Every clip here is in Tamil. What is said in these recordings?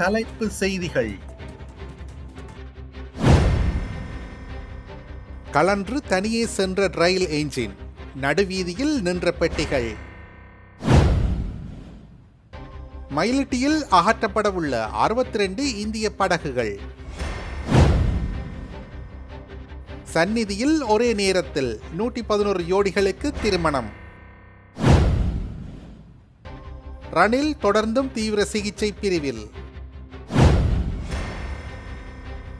தலைப்பு செய்திகள். கலன்று தனியே சென்ற ரயில் என்ஜின் நடுவீதியில் நின்ற பெட்டிகள். மயிலிட்டியில் அகற்றப்படவுள்ள அறுபத்தி ரெண்டு இந்திய படகுகள். சந்நிதியில் ஒரே நேரத்தில் நூற்றி பதினோரு ஜோடிகளுக்கு திருமணம். ரணில் தொடர்ந்தும் தீவிர சிகிச்சை பிரிவில்.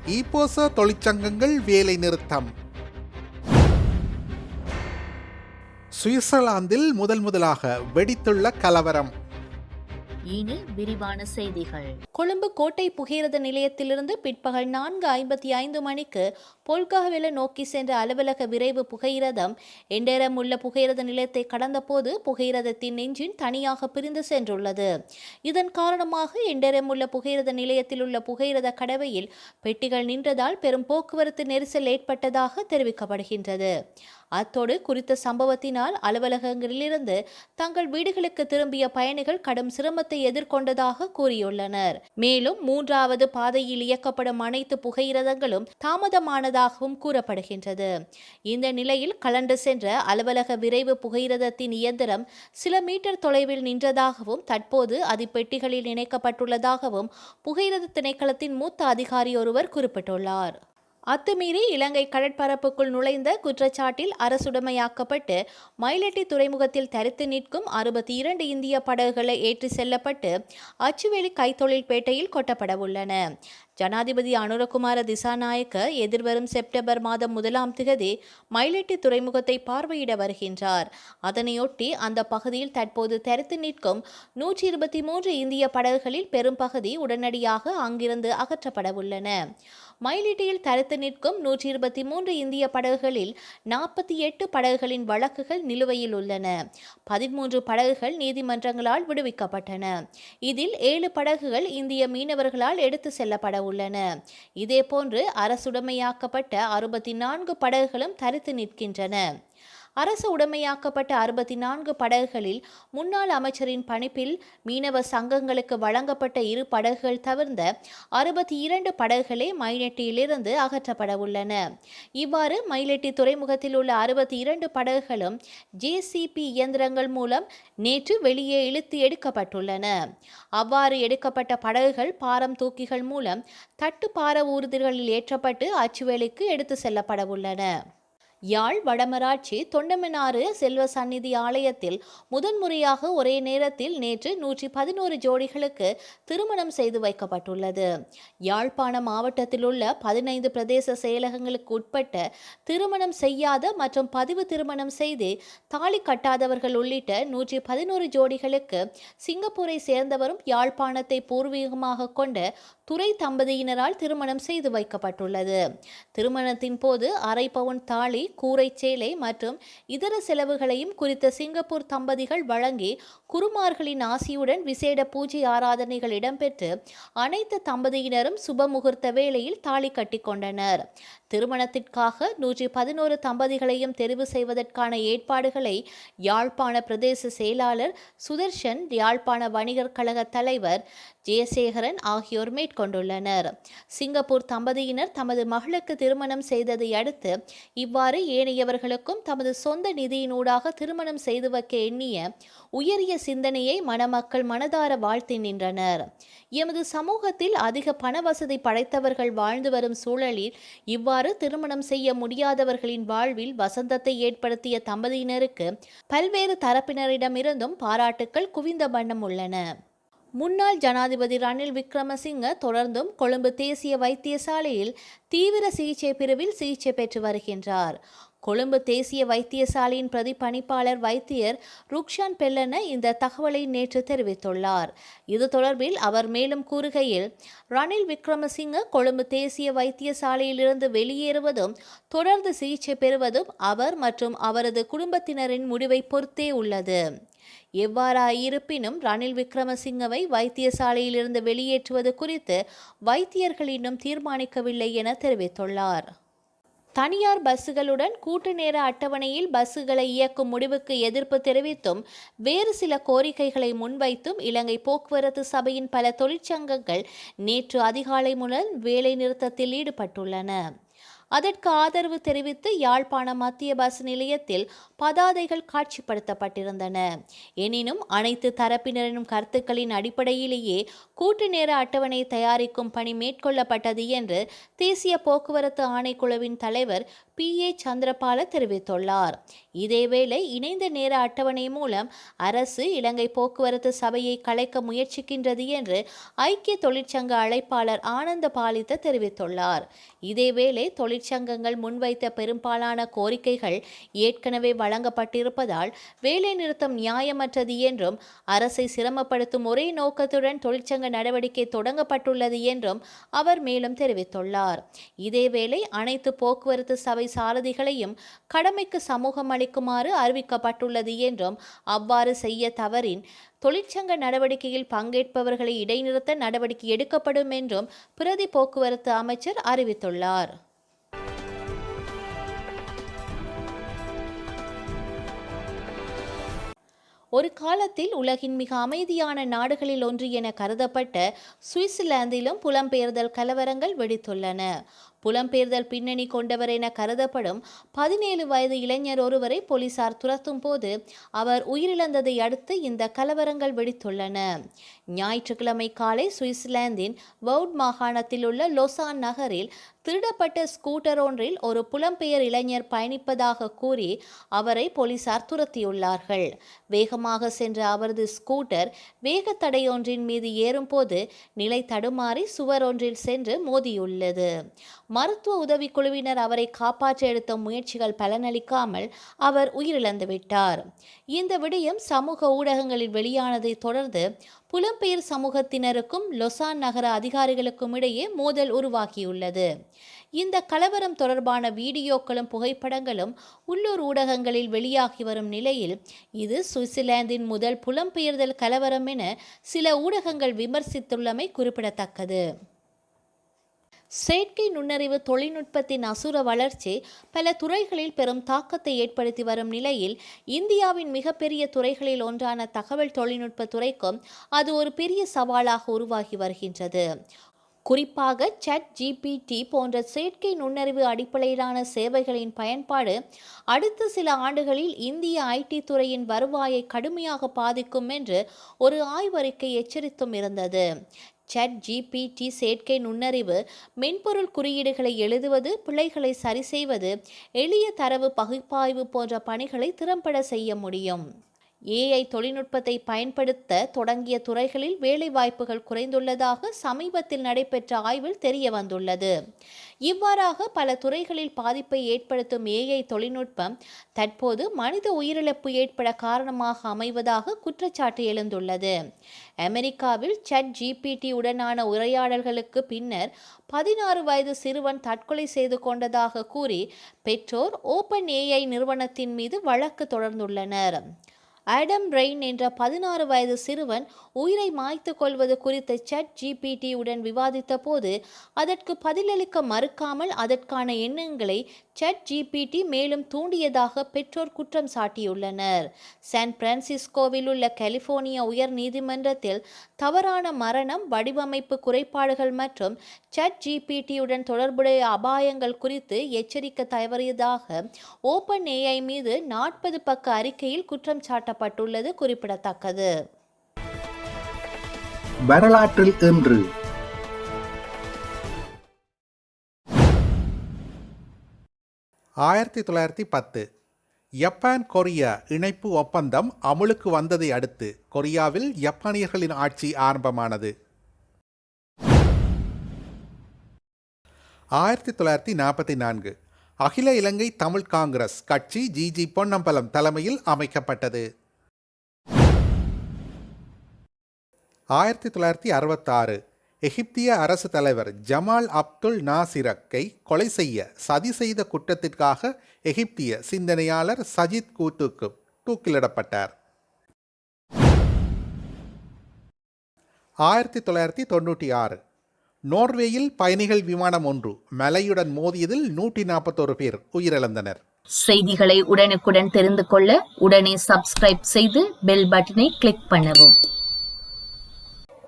ஈப்போச தொழிற்சங்கங்கள் வேலை நிறுத்தம். சுவிட்சர்லாந்தில் முதல் முதலாக வெடித்துள்ள கலவரம். இனி விரிவான செய்திகள். கொழும்பு கோட்டை புகையிரத நிலையத்திலிருந்து பிற்பகல் நான்கு ஐம்பத்தி ஐந்து மணிக்கு பொல்காவெல நோக்கி சென்ற அலுவலக விரைவு புகையிரதம். எண்டேரம் உள்ள புகையிரத நிலையத்தை கடந்தபோது புகையிரதத்தின் நெஞ்சின் தனியாக பிரிந்து சென்றுள்ளது. இதன் காரணமாக எண்டேரம் உள்ள புகையிரத நிலையத்தில் உள்ள புகையிரத கடவையில் பெட்டிகள் நின்றதால் பெரும் போக்குவரத்து நெரிசல் ஏற்பட்டதாக தெரிவிக்கப்படுகின்றது. அத்தோடு குறித்த சம்பவத்தினால் அலுவலகங்களிலிருந்து தங்கள் வீடுகளுக்கு திரும்பிய பயணிகள் கடும் சிரமத்தை எதிர்கொண்டதாக கூறியுள்ளனர். மேலும் மூன்றாவது பாதையில் இயக்கப்படும் அனைத்து புகையிரதங்களும் தாமதமானதாகவும் கூறப்படுகின்றது. இந்த நிலையில் கலண்டு சென்ற அலுவலக விரைவு புகையிரதத்தின் இயந்திரம் சில மீட்டர் தொலைவில் நின்றதாகவும் தற்போது அது பெட்டிகளில் இணைக்கப்பட்டுள்ளதாகவும் புகையிரத திணைக்களத்தின் மூத்த அதிகாரி ஒருவர் குறிப்பிட்டுள்ளார். அத்துமீறி இலங்கை கடற்பரப்புக்குள் நுழைந்த குற்றச்சாட்டில் அரசுடைமையாக்கப்பட்டு மயிலட்டி துறைமுகத்தில் தரித்து நிற்கும் அறுபத்தி இரண்டு இந்திய படகுகளை ஏற்றி செல்லப்பட்டு அச்சுவேலி கைத்தொழில் பேட்டையில் கொட்டப்படவுள்ளன ஜனாதிபதி அனுரகுமார திசாநாயக்க எதிர்வரும் செப்டம்பர் மாதம் முதலாம் திகதி மயிலட்டி துறைமுகத்தை பார்வையிட வருகின்றார். அதனையொட்டி அந்த பகுதியில் தற்போது தரித்து நிற்கும் நூற்றி இருபத்தி மூன்று இந்திய படகுகளில் பெரும் பகுதி உடனடியாக அங்கிருந்து அகற்றப்படவுள்ளன மயிலிட்டியில் தரித்து நிற்கும் நூற்றி இருபத்தி மூன்று இந்திய படகுகளில் நாற்பத்தி எட்டு படகுகளின் வழக்குகள் நிலுவையில் உள்ளன. பதிமூன்று படகுகள் நீதிமன்றங்களால் விடுவிக்கப்பட்டன. இதில் ஏழு படகுகள் இந்திய மீனவர்களால் எடுத்து செல்லப்பட உள்ளன. இதேபோன்று அரசுடைமையாக்கப்பட்ட அறுபத்தி நான்கு படகுகளும் தரித்து நிற்கின்றன. அரசு உடைமையாக்கப்பட்ட அறுபத்தி நான்கு படகுகளில் முன்னாள் அமைச்சரின் பணிப்பில் மீனவ சங்கங்களுக்கு வழங்கப்பட்ட இரு படகுகள் தவிர்ந்த அறுபத்தி இரண்டு படகுகளே மைனெட்டியிலிருந்து அகற்றப்பட உள்ளன. இவ்வாறு மயிலெட்டி துறைமுகத்தில் உள்ள அறுபத்தி இரண்டு படகுகளும் ஜேசிபி இயந்திரங்கள் மூலம் நேற்று வெளியே இழுத்து எடுக்கப்பட்டுள்ளன. அவ்வாறு எடுக்கப்பட்ட படகுகள் பாரம் தூக்கிகள் மூலம் தட்டு பார ஊர்திகளில் ஏற்றப்பட்டு அச்சுவேலிக்கு எடுத்து செல்லப்பட உள்ளன. யாழ் வடமராட்சி தொண்டமனாறு செல்வ சந்நிதி ஆலயத்தில் முதன்முறையாக ஒரே நேரத்தில் நேற்று நூற்றி பதினோரு ஜோடிகளுக்கு திருமணம் செய்து வைக்கப்பட்டுள்ளது. யாழ்ப்பாண மாவட்டத்தில் உள்ள பதினைந்து பிரதேச செயலகங்களுக்கு உட்பட்ட திருமணம் செய்யாத மற்றும் பதிவு திருமணம் செய்து தாலி கட்டாதவர்கள் உள்ளிட்ட நூற்றி பதினோரு ஜோடிகளுக்கு சிங்கப்பூரை சேர்ந்தவரும் யாழ்ப்பாணத்தை பூர்வீகமாக கொண்ட துறை தம்பதியினரால் திருமணம் செய்து வைக்கப்பட்டுள்ளது. திருமணத்தின் போது அரை பவுன் தாலி கூரை சேலை மற்றும் இதர செலவுகளையும் குறித்த சிங்கப்பூர் தம்பதிகள் வழங்கி குருமார்களின் ஆசியுடன் விசேட பூஜை ஆராதனைகள் இடம்பெற்று அனைத்து தம்பதியினரும் சுப முகூர்த்த வேளையில் தாலி கட்டிக்கொண்டனர் திருமணத்திற்காக நூற்றி பதினோரு தம்பதிகளையும் தெரிவு செய்வதற்கான ஏற்பாடுகளை யாழ்ப்பாண பிரதேச செயலாளர் சுதர்ஷன் யாழ்ப்பாண வணிகர் கழக தலைவர் ஜெயசேகரன் ஆகியோர் மேற்கொண்டுள்ளனர். சிங்கப்பூர் தம்பதியினர் தமது மகளுக்கு திருமணம் செய்ததை அடுத்து இவ்வாறு ஏனையவர்களுக்கும் தமது சொந்த நிதியினூடாக திருமணம் செய்து வைக்க எண்ணிய உயரிய சிந்தனையை மணமக்கள் மனதார வாழ்த்தி நின்றனர். எமது சமூகத்தில் அதிக பண வசதி படைத்தவர்கள் வாழ்ந்து வரும் சூழலில் இவ்வாறு திருமணம் செய்ய முடியாதவர்களின் வாழ்வில் வசந்தத்தை ஏற்படுத்திய தம்பதியினருக்கு பல்வேறு தரப்பினரிடமிருந்தும் பாராட்டுக்கள் குவிந்த வண்ணம் உள்ளன. முன்னாள் ஜனாதிபதி ரணில் விக்ரமசிங்க தொடர்ந்தும் கொழும்பு தேசிய வைத்தியசாலையில் தீவிர சிகிச்சை பிரிவில் சிகிச்சை பெற்று வருகின்றார். கொழும்பு தேசிய வைத்தியசாலையின் பிரதி பணிப்பாளர் வைத்தியர் ருக்ஷான் பெல்லன இந்த தகவலை நேற்று தெரிவித்துள்ளார். இது தொடர்பில் அவர் மேலும் கூறுகையில் ரணில் விக்ரமசிங்க கொழும்பு தேசிய வைத்தியசாலையிலிருந்து வெளியேறுவதும் தொடர்ந்து சிகிச்சை பெறுவதும் அவர் மற்றும் அவரது குடும்பத்தினரின் முடிவை பொறுத்தே உள்ளது. எவ்வாறாயிருப்பினும் ரணில் விக்ரமசிங்கவை வைத்தியசாலையிலிருந்து வெளியேற்றுவது குறித்து வைத்தியர்கள் இன்னும் தீர்மானிக்கவில்லை என தெரிவித்துள்ளார். தனியார் பஸ்ஸுகளுடன் கூட்டு நேர அட்டவணையில் பஸ்ஸுகளை இயக்கும் முடிவுக்கு எதிர்ப்பு தெரிவித்தும் வேறு சில கோரிக்கைகளை முன்வைத்தும் இலங்கை போக்குவரத்து சபையின் பல தொழிற்சங்கங்கள் நேற்று அதிகாலை முதல் வேலைநிறுத்தத்தில் ஈடுபட்டுள்ளன. அதற்கு ஆதரவு தெரிவித்து யாழ்ப்பாண மத்திய பஸ் நிலையத்தில் பதாதைகள் காட்சிப்படுத்தப்பட்டிருந்தன. எனினும் அனைத்து தரப்பினரின் கருத்துக்களின் அடிப்படையிலேயே கூட்டு நேர அட்டவணை தயாரிக்கும் பணி மேற்கொள்ளப்பட்டது என்று தேசிய போக்குவரத்து ஆணைக்குழுவின் தலைவர் பி. ஏ. சந்திரபால தெரிவித்துள்ளார். இதேவேளை இணைந்த நேர அட்டவணை மூலம் அரசு இலங்கை போக்குவரத்து சபையை கலைக்க முயற்சிக்கின்றது என்று ஐக்கிய தொழிற்சங்க அழைப்பாளர் ஆனந்த பாலித்த தெரிவித்துள்ளார். இதேவேளை தொழிற்சங்கங்கள் முன்வைத்த பெரும்பாலான கோரிக்கைகள் ஏற்கனவே வழங்கப்பட்டிருப்பதால் வேலைநிறுத்தம் நியாயமற்றது என்றும் அரசை சிரமப்படுத்தும் ஒரே நோக்கத்துடன் தொழிற்சங்க நடவடிக்கை தொடங்கப்பட்டுள்ளது என்றும் அவர் மேலும் தெரிவித்துள்ளார். இதேவேளை அனைத்து போக்குவரத்து சபை சாரதிகளையும் கடமைக்கு சமூகம் அளிக்குமாறு அறிவிக்கப்பட்டுள்ளது என்றும் அவ்வாறு செய்ய தவறின் தொழிற்சங்க நடவடிக்கையில் பங்கேற்பவர்களை இடைநிறுத்த நடவடிக்கை எடுக்கப்படும் என்றும் பிரதி போக்குவரத்து அமைச்சர் அறிவித்துள்ளார். ஒரு காலத்தில் உலகின் மிக அமைதியான நாடுகளில் ஒன்று என கருதப்பட்ட சுவிட்சர்லாந்திலும் புலம்பெயர்தல் கலவரங்கள் வெடித்துள்ளன. புலம்பெயர்தல் பின்னணி கொண்டவர் என கருதப்படும் பதினேழு வயது இளைஞர் ஒருவரை போலீசார் துரத்தும் போது அவர் உயிரிழந்ததை அடுத்து இந்த கலவரங்கள் வெடித்துள்ளன. ஞாயிற்றுக்கிழமை காலை சுவிட்சர்லாந்தின் வவுட் மாகாணத்தில் உள்ள லொசான் நகரில் திருடப்பட்ட ஸ்கூட்டர் ஒன்றில் ஒரு புலம்பெயர் இளைஞர் பயணிப்பதாக கூறி அவரை போலீசார் துரத்தியுள்ளார்கள். வேகமாக சென்ற அவரது ஸ்கூட்டர் வேகத்தடையொன்றின் மீது ஏறும்போது நிலை தடுமாறி சுவர் ஒன்றில் சென்று மோதியுள்ளது. மருத்துவ உதவிக்குழுவினர் அவரை காப்பாற்ற எடுத்த முயற்சிகள் பலனளிக்காமல் அவர் உயிரிழந்து விட்டார் இந்த விடயம் சமூக ஊடகங்களில் வெளியானதை தொடர்ந்து புலம்பெயர் சமூகத்தினருக்கும் லொசான் நகர அதிகாரிகளுக்கும் இடையே மோதல் உருவாகியுள்ளது. இந்த கலவரம் தொடர்பான வீடியோக்களும் புகைப்படங்களும் உள்ளூர் ஊடகங்களில் வெளியாகி வரும் நிலையில் இது சுவிட்சர்லாந்தின் முதல் புலம்பெயர்தல் கலவரம் என சில ஊடகங்கள் விமர்சித்துள்ளமை குறிப்பிடத்தக்கது. செயற்கை நுண்ணறிவு தொழில்நுட்பத்தின் அசுர வளர்ச்சி பல துறைகளில் பெரும் தாக்கத்தை ஏற்படுத்தி வரும் நிலையில் இந்தியாவின் மிகப்பெரிய துறைகளில் ஒன்றான தகவல் தொழில்நுட்ப துறைக்கும் அது ஒரு பெரிய சவாலாக உருவாகி வருகின்றது. குறிப்பாக சட் ஜிபிடி போன்ற செயற்கை நுண்ணறிவு அடிப்படையிலான சேவைகளின் பயன்பாடு அடுத்த சில ஆண்டுகளில் இந்திய ஐடி துறையின் வருவாயை கடுமையாக பாதிக்கும் என்று ஒரு ஆய்வறிக்கை எச்சரித்தும் இருந்தது. சட் ஜிபிடி செயற்கை நுண்ணறிவு மென்பொருள் குறியீடுகளை எழுதுவது பிழைகளை சரி செய்வது எளிய தரவு பகுப்பாய்வு போன்ற பணிகளை திறம்பட செய்ய முடியும். ஏஐ தொழில்நுட்பத்தை பயன்படுத்த தொடங்கிய துறைகளில் வேலைவாய்ப்புகள் குறைந்துள்ளதாக சமீபத்தில் நடைபெற்ற ஆய்வில் தெரிய வந்துள்ளது இவ்வாறாக பல துறைகளில் பாதிப்பை ஏற்படுத்தும் ஏஐ தொழில்நுட்பம் தற்போது மனித உயிரிழப்பு ஏற்பட காரணமாக அமைவதாக குற்றச்சாட்டு எழுந்துள்ளது. அமெரிக்காவில் சட் ஜிபிடி உடனான உரையாடல்களுக்கு பின்னர் பதினாறு வயது சிறுவன் தற்கொலை செய்து கொண்டதாக கூறி பெற்றோர் ஓபன் ஏஐ நிறுவனத்தின் மீது வழக்கு தொடர்ந்துள்ளனர். ஆடம் ரெயின் என்ற பதினாறு வயது சிறுவன் உயிரை மாய்த்து கொள்வது குறித்து சட் ஜிபிடியுடன் விவாதித்த போது அதற்கு பதிலளிக்க மறுக்காமல் அதற்கான எண்ணங்களை சட் ஜிபிடி மேலும் தூண்டியதாக பெற்றோர் குற்றம் சாட்டியுள்ளனர். சான் பிரான்சிஸ்கோவில் உள்ள கலிபோர்னியா உயர் நீதிமன்றத்தில் தவறான மரணம் வடிவமைப்பு குறைபாடுகள் மற்றும் சட் ஜிபிடியுடன் தொடர்புடைய அபாயங்கள் குறித்து எச்சரிக்க தவறியதாக ஓபன் ஏஐ மீது நாற்பது பக்க அறிக்கையில் குற்றம் சாட்டப்பட்டுள்ளது குறிப்பிடத்தக்கது. வரலாற்றில் இன்று ஆயிரத்தி தொள்ளாயிரத்தி பத்து ஜப்பான் கொரியா இணைப்பு ஒப்பந்தம் அமுலுக்கு வந்ததை அடுத்து கொரியாவில் ஜப்பானியர்களின் ஆட்சி ஆரம்பமானது. ஆயிரத்தி தொள்ளாயிரத்தி நாற்பத்தி நான்கு அகில இலங்கை தமிழ் காங்கிரஸ் கட்சி ஜிஜி பொன்னம்பலம் தலைமையில் அமைக்கப்பட்டது. ஆயிரத்தி தொள்ளாயிரத்தி அறுபத்தாறு எகிப்திய அரசு தலைவர் ஜமால் அப்துல் நாசிரக்கை கொலை செய்ய சதி செய்த குற்றத்திற்காக எகிப்திய சிந்தனையாளர் சஜித் கூத்துக்கு தூக்கிலிடப்பட்டார். ஆயிரத்தி தொள்ளாயிரத்தி தொண்ணூற்றி ஆறு. நோர்வேயில் பயணிகள் விமானம் ஒன்று மலையுடன் மோதியதில் நூற்றி நாற்பத்தோரு பேர் உயிரிழந்தனர். செய்திகளை உடனுக்குடன் தெரிந்து கொள்ள உடனே சப்ஸ்கிரைப் செய்து பெல் பட்டனை கிளிக் பண்ணவும்.